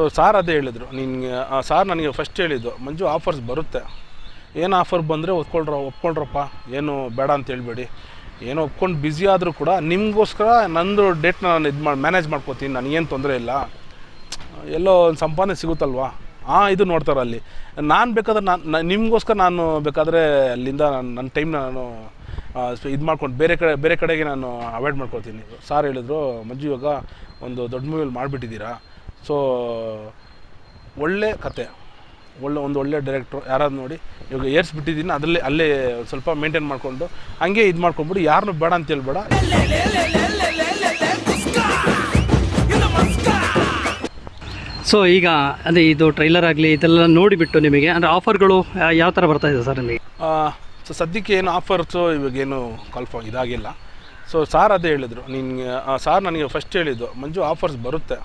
So sir ಅದೇ ಹೇಳಿದರು. ನಿನಗೆ ಸಾರ್ ನನಗೆ ಫಸ್ಟ್ ಹೇಳಿದ್ದು, ಮಂಜು ಆಫರ್ಸ್ ಬರುತ್ತೆ. ಏನು ಆಫರ್ ಬಂದರೆ ಒಪ್ಕೊಳ್ರ, ಒಪ್ಕೊಳ್ರಪ್ಪ. ಏನು ಬೇಡ ಅಂತ ಹೇಳ್ಬೇಡಿ. ಏನೋ ಒಪ್ಕೊಂಡು ಬ್ಯುಸಿ ಆದರೂ ಕೂಡ ನಿಮಗೋಸ್ಕರ ನಂದು ಡೇಟ್ನ ನಾನು ಇದು ಮಾಡಿ ಮ್ಯಾನೇಜ್ ಮಾಡ್ಕೋತೀನಿ. ನನಗೇನು ತೊಂದರೆ ಇಲ್ಲ. ಎಲ್ಲೋ ಒಂದು ಸಂಪಾದನೆ ಸಿಗುತ್ತಲ್ವಾ? ಆ ಇದು ನೋಡ್ತಾರೆ ಅಲ್ಲಿ. ನಾನು ಬೇಕಾದ್ರೆ ನಾನು ನಿಮಗೋಸ್ಕರ ನಾನು ಬೇಕಾದರೆ ಅಲ್ಲಿಂದ ನಾನು ನನ್ನ ಟೈಮ್ನ ನಾನು ಇದು ಮಾಡ್ಕೊಂಡು ಬೇರೆ ಕಡೆ, ಬೇರೆ ಕಡೆಗೆ ನಾನು ಅವಾಯ್ಡ್ ಮಾಡ್ಕೊಳ್ತೀನಿ ಸಾರ್ ಹೇಳಿದ್ರು, ಮಂಜು, ಇವಾಗ ಒಂದು ದೊಡ್ಡ ಮೂವಿಯಲ್ಲಿ ಮಾಡಿಬಿಟ್ಟಿದ್ದೀರಾ? ಸೊ ಒಳ್ಳೆ ಕತೆ. ಒಳ್ಳೆ ಒಂದು ಒಳ್ಳೆ ಡೈರೆಕ್ಟ್ರು ಯಾರಾದ್ರು ನೋಡಿ ಇವಾಗ ಏರ್ಸ್ ಬಿಟ್ಟಿದ್ದೀನಿ ಅದರಲ್ಲಿ ಅಲ್ಲೇ ಸ್ವಲ್ಪ ಮೇಂಟೈನ್ ಮಾಡಿಕೊಂಡು ಹಂಗೆ ಇದು ಮಾಡ್ಕೊಂಬಿಟ್ಟು ಯಾರನ್ನೂ ಬೇಡ ಅಂತ ಹೇಳ್ಬೇಡ. ಸೊ ಈಗ ಅದೇ ಇದು ಟ್ರೈಲರ್ ಆಗಲಿ ಇದೆಲ್ಲ ನೋಡಿಬಿಟ್ಟು ನಿಮಗೆ ಅಂದರೆ ಆಫರ್ಗಳು ಯಾವ ಥರ ಬರ್ತಾ ಇದೆ ಸರ್ ನಿಮಗೆ? ಸೊ ಸದ್ಯಕ್ಕೆ ಏನು ಆಫರ್ಸು ಇವಾಗೇನು ಕಾಲ್ಫಾರ್ಮ್ ಇದಾಗಿಲ್ಲ. ಸೊ ಸಾರ್ ಅದೇ ಹೇಳಿದರು ನಿನಗೆ ಸಾರ್ ನನಗೆ ಫಸ್ಟ್ ಹೇಳಿದ್ದು ಮಂಜು ಆಫರ್ಸ್ ಬರುತ್ತೆ.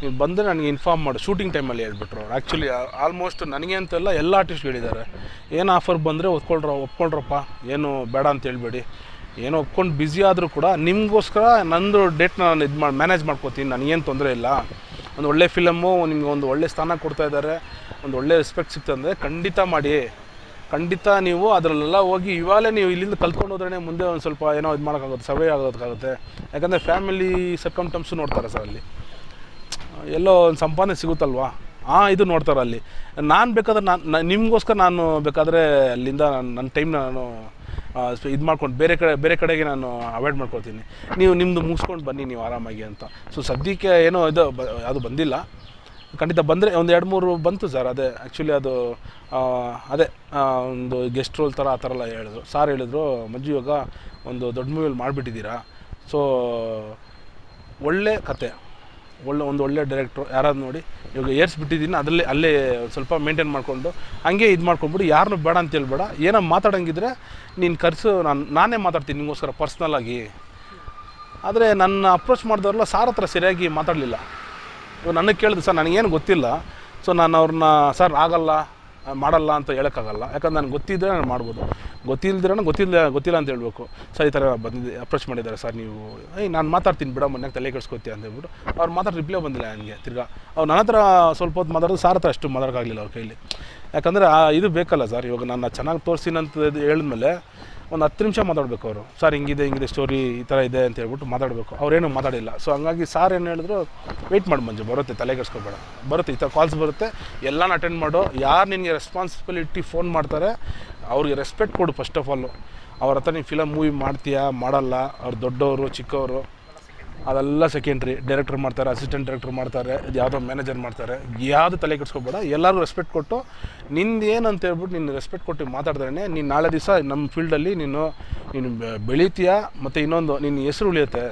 ನೀವು ಬಂದರೆ ನನಗೆ ಇನ್ಫಾರ್ಮ್ ಮಾಡು. ಶೂಟಿಂಗ್ ಟೈಮಲ್ಲಿ ಹೇಳ್ಬಿಟ್ರು ಆ್ಯಕ್ಚುಲಿ ಆಲ್ಮೋಸ್ಟ್ ನನಗೆ ಅಂತೆಲ್ಲ ಎಲ್ಲ ಆರ್ಟಿಸ್ಟ್ ಹೇಳಿದ್ದಾರೆ. ಏನು ಆಫರ್ ಬಂದರೆ ಒಪ್ಕೊಳ್ರ, ಒಪ್ಕೊಳ್ರಪ್ಪ. ಏನು ಬೇಡ ಅಂತ ಹೇಳ್ಬೇಡಿ. ಏನೋ ಒಪ್ಕೊಂಡು ಬ್ಯುಸಿ ಆದರೂ ಕೂಡ ನಿಮಗೋಸ್ಕರ ನಂದು ಡೇಟ್ನ ನಾನು ಇದು ಮಾಡಿ ಮ್ಯಾನೇಜ್ ಮಾಡ್ಕೋತೀನಿ. ನನಗೇನು ತೊಂದರೆ ಇಲ್ಲ. ಒಂದು ಒಳ್ಳೆ ಫಿಲಮ್ಮು ನಿಮ್ಗೆ ಒಂದು ಒಳ್ಳೆ ಸ್ಥಾನ ಕೊಡ್ತಾ ಇದ್ದಾರೆ. ಒಂದು ಒಳ್ಳೆ ರೆಸ್ಪೆಕ್ಟ್ ಸಿಗ್ತಂದರೆ ಖಂಡಿತ ಮಾಡಿ. ಖಂಡಿತ ನೀವು ಅದರಲ್ಲೆಲ್ಲ ಹೋಗಿ ಇವಾಗಲೇ ನೀವು ಇಲ್ಲಿಂದ ಕಲ್ತ್ಕೊಂಡು ಹೋದ್ರೇ ಮುಂದೆ ಒಂದು ಸ್ವಲ್ಪ ಏನೋ ಇದು ಮಾಡೋಕ್ಕಾಗುತ್ತೆ ಸರ್ವೇ ಆಗೋದಕ್ಕಾಗುತ್ತೆ ಯಾಕಂದರೆ ಫ್ಯಾಮಿಲಿ ಸರ್ಕಮ್ಟಮ್ಸು ನೋಡ್ತಾರೆ ಸರ್ ಅಲ್ಲಿ. ಎಲ್ಲೋ ಒಂದು ಸಂಪಾದನೆ ಸಿಗುತ್ತಲ್ವಾ? ಆ ಇದು ನೋಡ್ತಾರೆ ಅಲ್ಲಿ. ನಾನು ಬೇಕಾದ್ರೆ ನಾನು ನಿಮಗೋಸ್ಕರ ನಾನು ಬೇಕಾದರೆ ಅಲ್ಲಿಂದ ನನ್ನ ಟೈಮ್ನ ನಾನು ಇದು ಮಾಡ್ಕೊಂಡು ಬೇರೆ ಕಡೆ, ಬೇರೆ ಕಡೆಗೆ ನಾನು ಅವಾಯ್ಡ್ ಮಾಡ್ಕೊಳ್ತೀನಿ. ನೀವು ನಿಮ್ಮದು ಮುಗಿಸ್ಕೊಂಡು ಬನ್ನಿ ನೀವು ಆರಾಮಾಗಿ ಅಂತ. ಸೊ ಸದ್ಯಕ್ಕೆ ಏನೋ ಇದು ಅದು ಬಂದಿಲ್ಲ. ಖಂಡಿತ ಬಂದರೆ ಒಂದು ಎರಡು ಮೂರು ಬಂತು ಸರ್, ಅದೇ ಆ್ಯಕ್ಚುಲಿ ಅದು ಅದೇ ಒಂದು ಗೆಸ್ಟ್ ರೋಲ್ ಥರ ಆ ಥರ ಎಲ್ಲ ಹೇಳಿದ್ರು. ಸಾರ್ ಹೇಳಿದ್ರು, ಮಂಜು, ಇವಾಗ ಒಂದು ದೊಡ್ಡ ಮೂವಿಯಲ್ಲಿ ಮಾಡಿಬಿಟ್ಟಿದ್ದೀರಾ? ಸೊ ಒಳ್ಳೆ ಕತೆ. ಒಳ್ಳೆ ಒಂದು ಒಳ್ಳೆ ಡೈರೆಕ್ಟ್ರು ಯಾರಾದ್ರು ನೋಡಿ ಇವಾಗ ಏರ್ಸ್ ಬಿಟ್ಟಿದ್ದೀನಿ ಅದರಲ್ಲಿ ಅಲ್ಲೇ ಸ್ವಲ್ಪ ಮೇಂಟೈನ್ ಮಾಡಿಕೊಂಡು, ಹಂಗೆ ಇದು ಮಾಡ್ಕೊಂಬಿಟ್ಟು ಯಾರನ್ನೂ ಬೇಡ ಅಂತ ಹೇಳ್ಬೇಡ. ಏನೋ ಮಾತಾಡೋಂಗಿದ್ರೆ ನೀನು ಖರ್ಚು ನಾನು ನಾನೇ ಮಾತಾಡ್ತೀನಿ ನಿಮಗೋಸ್ಕರ ಪರ್ಸ್ನಲಾಗಿ ಆದರೆ ನನ್ನ ಅಪ್ರೋಚ್ ಮಾಡಿದವ್ರಲ್ಲ ಸಾರ್ ಹತ್ರ ಸರಿಯಾಗಿ ಮಾತಾಡಲಿಲ್ಲ. ಇವಾಗ ನನಗೆ ಕೇಳಿದ್ರು, ಸರ್, ನನಗೇನು ಗೊತ್ತಿಲ್ಲ. ಸೊ ನಾನು ಅವ್ರನ್ನ ಸರ್, ಆಗಲ್ಲ, ಮಾಡಲ್ಲ ಅಂತ ಹೇಳೋಕ್ಕಾಗಲ್ಲ. ಯಾಕಂದ್ರೆ ನನಗೆ ಗೊತ್ತಿದ್ದರೆ ನಾನು ಮಾಡ್ಬೋದು. ಗೊತ್ತಿಲ್ದಿರ ಗೊತ್ತಿಲ್ಲ ಗೊತ್ತಿಲ್ಲ ಅಂತ ಹೇಳ್ಬೇಕು. ಸರ್, ಈ ಥರ ಬಂದಿದೆ ಅಪ್ರೋಚ್ ಮಾಡಿದ್ದಾರೆ ಸರ್ ನೀವು. ಏಯ್, ನಾನು ಮಾತಾಡ್ತೀನಿ ಬಿಡ ಮೊನ್ನೆ ತಲೆ ಕೆಡ್ಸ್ಕೊತೀಯ ಅಂತ ಹೇಳ್ಬಿಟ್ಟು ಅವ್ರು ಮಾತಾಡಿ ರಿಪ್ಲೈ ಬಂದಿಲ್ಲ ನನಗೆ, ತಿರ್ಗಾ. ಅವ್ರು ನನ್ನ ಹತ್ರ ಸ್ವಲ್ಪ ಹೊತ್ತು ಮಾತಾಡೋದು ಸಾರ್ ಹತ್ರ ಅಷ್ಟು ಮಾತಾಡೋಕ್ಕಾಗಲಿಲ್ಲ ಅವ್ರ ಕೈಲಿ. ಯಾಕಂದರೆ ಆ ಇದು ಬೇಕಲ್ಲ ಸರ್, ಇವಾಗ ನಾನು ಚೆನ್ನಾಗಿ ತೋರಿಸಿನಂತ ಹೇಳಿದ್ಮೇಲೆ ಒಂದು ಹತ್ತು ನಿಮಿಷ ಮಾತಾಡಬೇಕು ಅವರು. ಸರ್, ಹಿಂಗಿದೆ ಹಿಂಗಿದೆ ಸ್ಟೋರಿ ಈ ಥರ ಇದೆ ಅಂತ ಹೇಳ್ಬಿಟ್ಟು ಮಾತಾಡಬೇಕು. ಅವ್ರೇನು ಮಾತಾಡಿಲ್ಲ. ಸೊ ಹಂಗಾಗಿ ಸಾರ್ ಏನು ಹೇಳಿದ್ರು ವೆಯ್ಟ್ ಮಾಡಿ ಮಂಜು, ಬರುತ್ತೆ, ತಲೆ ಕೆಡ್ಸ್ಕೊಬೇಡ. ಬರುತ್ತೆ, ಈ ಥರ ಕಾಲ್ಸ್ ಬರುತ್ತೆ. ಎಲ್ಲಾನು ಅಟೆಂಡ್ ಮಾಡೋ. ಯಾರು ನಿನಗೆ ರೆಸ್ಪಾನ್ಸಿಬಿಲಿಟಿ ಫೋನ್ ಮಾಡ್ತಾರೆ, ಅವ್ರಿಗೆ ರೆಸ್ಪೆಕ್ಟ್ ಕೊಡು ಫಸ್ಟ್ ಆಫ್ ಆಲು ಅವ್ರ ಹತ್ರ ನೀನು ಫಿಲಮ್ ಮೂವಿ ಮಾಡ್ತೀಯಾ? ಮಾಡಲ್ಲ. ಅವ್ರು ದೊಡ್ಡವರು, ಚಿಕ್ಕವರು. ಅದೆಲ್ಲ ಸೆಕೆಂಡ್ರಿ. ಡೈರೆಕ್ಟರ್ ಮಾಡ್ತಾರೆ ಅಸಿಸ್ಟೆಂಟ್ ಡೈರೆಕ್ಟರ್ ಮಾಡ್ತಾರೆ ಯಾವುದೋ ಮ್ಯಾನೇಜರ್ ಮಾಡ್ತಾರೆ. ಯಾವುದು ತಲೆ ಕೆಡಿಸ್ಕೋಬೇಡ. ಎಲ್ಲರಿಗೂ ರೆಸ್ಪೆಕ್ಟ್ ಕೊಟ್ಟು, ನಿಂದು ಏನು ಅಂತ ಹೇಳ್ಬಿಟ್ಟು ನೀನು ರೆಸ್ಪೆಕ್ಟ್ ಕೊಟ್ಟು ಮಾತಾಡಿದ್ರೆ ನೀನು ನಾಳೆ ದಿವಸ ನಮ್ಮ ಫೀಲ್ಡಲ್ಲಿ ನೀನು ನೀನು ಬೆಳಿತೀಯ, ಮತ್ತು ಇನ್ನೊಂದು ನಿನ್ನ ಹೆಸರು ಉಳಿಯುತ್ತೆ.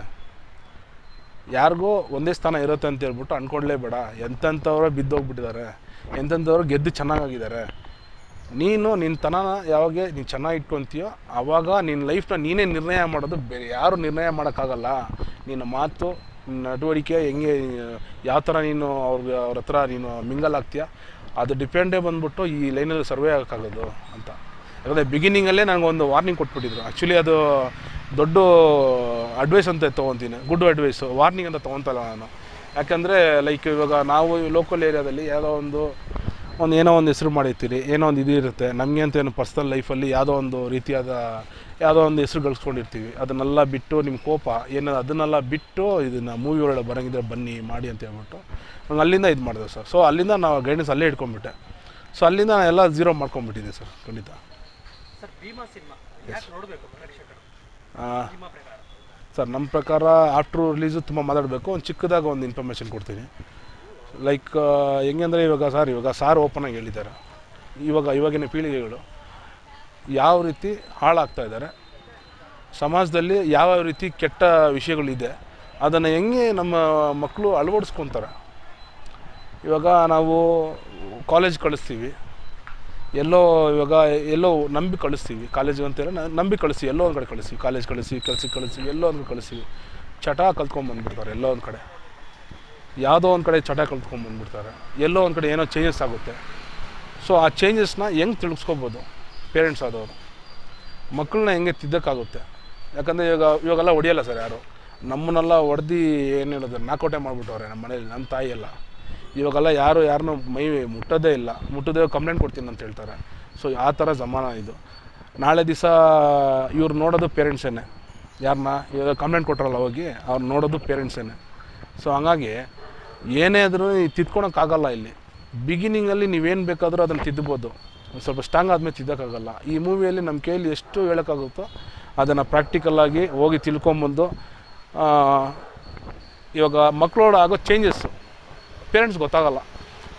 ಯಾರಿಗೂ ಒಂದೇ ಸ್ಥಾನ ಇರುತ್ತೆ ಅಂತ ಹೇಳ್ಬಿಟ್ಟು ಅಂದ್ಕೊಡ್ಲೇಬೇಡ ಎಂತೆಂಥವ್ರು ಬಿದ್ದೋಗ್ಬಿಟ್ಟಿದ್ದಾರೆ. ಎಂಥವ್ರು ಗೆದ್ದು ಚೆನ್ನಾಗಾಗಿದ್ದಾರೆ. ನೀನು ನಿನ್ನ ತನನ ಯಾವಾಗ ನೀನು ಚೆನ್ನಾಗಿ ಇಟ್ಕೊತೀಯೋ ಆವಾಗ ನಿನ್ನ ಲೈಫ್ನ ನೀನೇ ನಿರ್ಣಯ ಮಾಡೋದು ಬೇರೆ. ಯಾರು ನಿರ್ಣಯ ಮಾಡೋಕ್ಕಾಗಲ್ಲ. ನಿನ್ನ ಮಾತು, ನಿನ್ನ ನಡವಳಿಕೆ ಹೆಂಗೆ, ಯಾವ ಥರ ನೀನು ಅವ್ರಿಗೆ ಅವ್ರ ಹತ್ರ ನೀನು ಮಿಂಗಲ್ ಆಗ್ತೀಯ? ಅದು ಡಿಪೆಂಡೇ ಬಂದ್ಬಿಟ್ಟು ಈ ಲೈನಲ್ಲಿ ಸರ್ವೇ ಆಗೋಕ್ಕಾಗೋದು ಅಂತ. ಯಾಕಂದರೆ ಬಿಗಿನಿಂಗಲ್ಲೇ ಒಂದು ವಾರ್ನಿಂಗ್ ಕೊಟ್ಬಿಟ್ಟಿದ್ರು. ಆ್ಯಕ್ಚುಲಿ ಅದು ದೊಡ್ಡ ಅಡ್ವೈಸ್ ಅಂತ ತೊಗೊತೀನಿ. ಗುಡ್ ಅಡ್ವೈಸು ವಾರ್ನಿಂಗ್ ಅಂತ ತೊಗೊತಲ್ಲ ನಾನು. ಯಾಕಂದರೆ ಲೈಕ್ ಇವಾಗ ನಾವು ಲೋಕಲ್ ಏರಿಯಾದಲ್ಲಿ ಯಾವುದೋ ಒಂದು ಒಂದು ಏನೋ ಒಂದು ಹೆಸರು ಮಾಡಿರ್ತೀರಿ ಏನೋ ಒಂದು ಇದು ಇರುತ್ತೆ. ನಮಗೆ ಅಂತ ಏನು ಪರ್ಸ್ನಲ್ ಲೈಫಲ್ಲಿ ಯಾವುದೋ ಒಂದು ರೀತಿಯಾದ ಯಾವುದೋ ಒಂದು ಹೆಸರು ಗಳಿಸ್ಕೊಂಡಿರ್ತೀವಿ ಅದನ್ನೆಲ್ಲ ಬಿಟ್ಟು ನಿಮ್ಮ ಕೋಪ ಏನೋ ಅದನ್ನೆಲ್ಲ ಬಿಟ್ಟು ಇದನ್ನು ಮೂವಿ ಒಳಗೆ ಬರೋಂಗಿದ್ರೆ ಬನ್ನಿ ಮಾಡಿ ಅಂತ ಹೇಳ್ಬಿಟ್ಟು ನಾನು ಅಲ್ಲಿಂದ ಇದು ಮಾಡಿದೆ ಸರ್. ಸೊ ಅಲ್ಲಿಂದ ನಾವು ಗೈಡೆನ್ಸ್ ಅಲ್ಲೇ ಇಟ್ಕೊಂಡ್ಬಿಟ್ಟೆ. ಸೊ ಅಲ್ಲಿಂದ ಎಲ್ಲ ಝೀರೋ ಮಾಡ್ಕೊಂಡ್ಬಿಟ್ಟಿದ್ದೆ ಸರ್ ಖಂಡಿತ. ಸರ್ ನಮ್ಮ ಪ್ರಕಾರ. ಆಫ್ಟರ್ ರಿಲೀಸು ತುಂಬ ಮಾತಾಡಬೇಕು. ಒಂದು ಚಿಕ್ಕದಾಗ ಒಂದು ಇನ್ಫಾರ್ಮೇಷನ್ ಕೊಡ್ತೀನಿ. ಲೈಕ್ ಹೆಂಗಂದರೆ ಇವಾಗ ಸರ್ ಇವಾಗ ಸಾರ್ ಓಪನಾಗಿ ಹೇಳಿದ್ದಾರೆ. ಇವಾಗ, ಇವಾಗಿನ ಪೀಳಿಗೆಗಳು ಯಾವ ರೀತಿ ಹಾಳಾಗ್ತಾ ಇದ್ದಾರೆ, ಸಮಾಜದಲ್ಲಿ ಯಾವ ರೀತಿ ಕೆಟ್ಟ ವಿಷಯಗಳಿದೆ, ಅದನ್ನು ಹೆಂಗೆ ನಮ್ಮ ಮಕ್ಕಳು ಅಳವಡಿಸ್ಕೊತಾರೆ. ಇವಾಗ ನಾವು ಕಾಲೇಜ್ ಕಳಿಸ್ತೀವಿ, ಎಲ್ಲೋ ಇವಾಗ ಎಲ್ಲೋ ನಂಬಿ ಕಳಿಸ್ತೀವಿ ಕಾಲೇಜಿಗೆ ಅಂತೇಳಿ ನಂಬಿ ಕಳಿಸ್ತೀವಿ, ಎಲ್ಲೋ ಒಂದು ಕಡೆ ಕಳಿಸ್ತೀವಿ ಕಾಲೇಜ್ ಕಳಿಸಿ ಕೆಲಸಕ್ಕೆ ಕಳಿಸ್ತೀವಿ, ಎಲ್ಲೋ ಒಂದು ಕಡೆ ಕಳಿಸ್ತೀವಿ, ಚಟ ಕಲ್ತ್ಕೊಂಡ್ಬಂದ್ಬಿಡ್ತಾರೆ ಎಲ್ಲೋ ಒಂದು ಕಡೆ. ಯಾವುದೋ ಒಂದು ಕಡೆ ಚಟ ಕಲ್ತ್ಕೊಂಡ್ಬಂದ್ಬಿಡ್ತಾರೆ ಎಲ್ಲೋ ಒಂದು ಕಡೆ ಏನೋ ಚೇಂಜಸ್ ಆಗುತ್ತೆ. ಸೊ ಆ ಚೇಂಜಸ್ನ ಹೆಂಗೆ ತಿಳಿಸ್ಕೋಬೋದು ಪೇರೆಂಟ್ಸ್ ಆದವರು? ಮಕ್ಕಳನ್ನ ಹೆಂಗೆ ತಿದ್ದಕ್ಕಾಗುತ್ತೆ? ಯಾಕಂದರೆ ಇವಾಗ, ಇವಾಗೆಲ್ಲ ಹೊಡೆಯಲ್ಲ ಸರ್ ಯಾರು? ನಮ್ಮನ್ನೆಲ್ಲ ಹೊಡೆದು ಏನು ಹೇಳೋದು, ನಾಕೋಟೆ ಮಾಡಿಬಿಟ್ಟವ್ರೆ ನಮ್ಮ ಮನೇಲಿ ನಮ್ಮ ತಾಯಿ ಎಲ್ಲ. ಇವಾಗೆಲ್ಲ ಯಾರು ಯಾರನ್ನೂ ಮೈ ಮುಟ್ಟೋದೇ ಇಲ್ಲ. ಮುಟ್ಟೋದೇ ಕಂಪ್ಲೇಂಟ್ ಕೊಡ್ತೀನಿ ಅಂತ ಹೇಳ್ತಾರೆ. ಸೊ ಆ ಥರ ಜಮಾನ ಇದು. ನಾಳೆ ದಿವಸ ಇವ್ರು ನೋಡೋದು ಪೇರೆಂಟ್ಸೇನೆ ಯಾರನ್ನ ಇವಾಗ ಕಂಪ್ಲೇಂಟ್ ಕೊಟ್ಟರಲ್ಲ ಹೋಗಿ, ಅವ್ರು ನೋಡೋದು ಪೇರೆಂಟ್ಸೇನೆ ಸೊ ಹಂಗಾಗಿ ಏನೇ ಆದರೂ ತಿದ್ಕೊಳಕ್ಕಾಗಲ್ಲ ಇಲ್ಲಿ. ಬಿಗಿನಿಂಗಲ್ಲಿ ನೀವೇನು ಬೇಕಾದರೂ ಅದನ್ನು ತಿದ್ದಬೋದು ಸ್ವಲ್ಪ ಸ್ಟ್ರಾಂಗ್ ಆದಮೇಲೆ ತಿದ್ದೋಕ್ಕಾಗಲ್ಲ. ಈ ಮೂವಿಯಲ್ಲಿ ನಮ್ಮ ಕೈಯಲ್ಲಿ ಎಷ್ಟು ಹೇಳೋಕ್ಕಾಗುತ್ತೋ ಅದನ್ನು ಪ್ರಾಕ್ಟಿಕಲ್ಲಾಗಿ ಹೋಗಿ ತಿಳ್ಕೊಂಬಂದು ಇವಾಗ ಮಕ್ಕಳೋಡ ಆಗೋ ಚೇಂಜಸ್ಸು ಪೇರೆಂಟ್ಸ್ ಗೊತ್ತಾಗಲ್ಲ.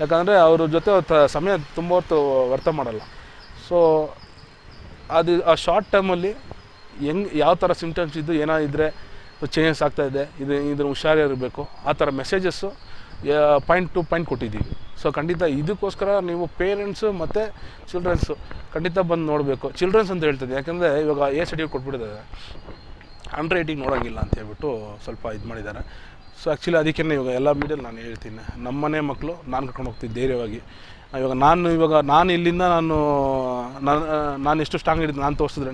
ಯಾಕಂದರೆ ಅವ್ರ ಜೊತೆ ಸಮಯ ತುಂಬ ಹೊತ್ತು ವ್ಯರ್ಥ ಮಾಡಲ್ಲ. ಸೊ ಅದು ಆ ಶಾರ್ಟ್ ಟೈಮಲ್ಲಿ ಹೆಂಗೆ, ಯಾವ ಥರ ಸಿಮ್ಟಮ್ಸ್ ಇದ್ದು ಏನಾದಿದ್ರೆ ಚೇಂಜಸ್ ಆಗ್ತಾಯಿದೆ ಇದು. ಇದ್ರ ಹುಷಾರಿರಬೇಕು. ಆ ಥರ ಮೆಸೇಜಸ್ಸು ಪಾಯಿಂಟ್ ಟು ಪಾಯಿಂಟ್ ಕೊಟ್ಟಿದ್ದೀವಿ. ಸೊ ಖಂಡಿತ ಇದಕ್ಕೋಸ್ಕರ ನೀವು ಪೇರೆಂಟ್ಸು ಮತ್ತು ಚಿಲ್ಡ್ರನ್ಸು ಖಂಡಿತ ಬಂದು ನೋಡಬೇಕು. ಚಿಲ್ಡ್ರನ್ಸ್ ಅಂತ ಹೇಳ್ತದೆ ಯಾಕೆಂದರೆ ಇವಾಗ ಎ ಸರ್ಟಿಫಿಕೇಟ್ ಕೊಟ್ಬಿಟ್ಟಿದ್ದಾರೆ. ಅಂಡರ್ ಏಯ್ಟಿಗೆ ನೋಡೋಂಗಿಲ್ಲ ಅಂತ ಹೇಳ್ಬಿಟ್ಟು ಸ್ವಲ್ಪ ಇದು ಮಾಡಿದ್ದಾರೆ. ಸೊ ಆ್ಯಕ್ಚುಲಿ ಅದಕ್ಕೆ ಇವಾಗ ಎಲ್ಲ ಮೀಡಿಯಲ್ಲಿ ನಾನು ಹೇಳ್ತೀನಿ. ನಮ್ಮನೆ ಮಕ್ಕಳು ನಾನು ಕರ್ಕೊಂಡು ಹೋಗ್ತೀನಿ ಧೈರ್ಯವಾಗಿ. ಇವಾಗ ನಾನು ಇವಾಗ ನಾನು ಇಲ್ಲಿಂದ ನಾನು ನಾನು ನಾನು ಎಷ್ಟು ಸ್ಟ್ರಾಂಗ್ ಹಿಡಿದು ನಾನು ತೋರಿಸಿದ್ರೇ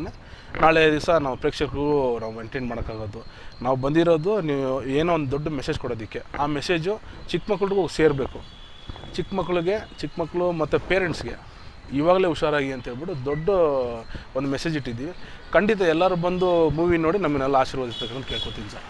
ನಾಳೆ ದಿವಸ ನಾವು ಪ್ರೇಕ್ಷಕರು ನಾವು ಮೇಂಟೈನ್ ಮಾಡೋಕ್ಕಾಗೋದು. ನಾವು ಬಂದಿರೋದು ನೀವು ಏನೋ ಒಂದು ದೊಡ್ಡ ಮೆಸೇಜ್ ಕೊಡೋದಕ್ಕೆ. ಆ ಮೆಸೇಜು ಚಿಕ್ಕ ಮಕ್ಳಿಗೂ ಸೇರಬೇಕು. ಚಿಕ್ಕ ಮಕ್ಕಳಿಗೆ ಚಿಕ್ಕ ಮಕ್ಕಳು ಮತ್ತು ಪೇರೆಂಟ್ಸ್ಗೆ ಇವಾಗಲೇ ಹುಷಾರಾಗಿ ಅಂತ ಹೇಳ್ಬಿಟ್ಟು ದೊಡ್ಡ ಒಂದು ಮೆಸೇಜ್ ಇಟ್ಟಿದ್ದೀವಿ. ಖಂಡಿತ ಎಲ್ಲರೂ ಬಂದು ಮೂವಿ ನೋಡಿ ನಮ್ಮನ್ನೆಲ್ಲ ಆಶೀರ್ವದಿಸ್ಬೇಕಂತ ಕೇಳ್ಕೊತೀನಿ ಸರ್.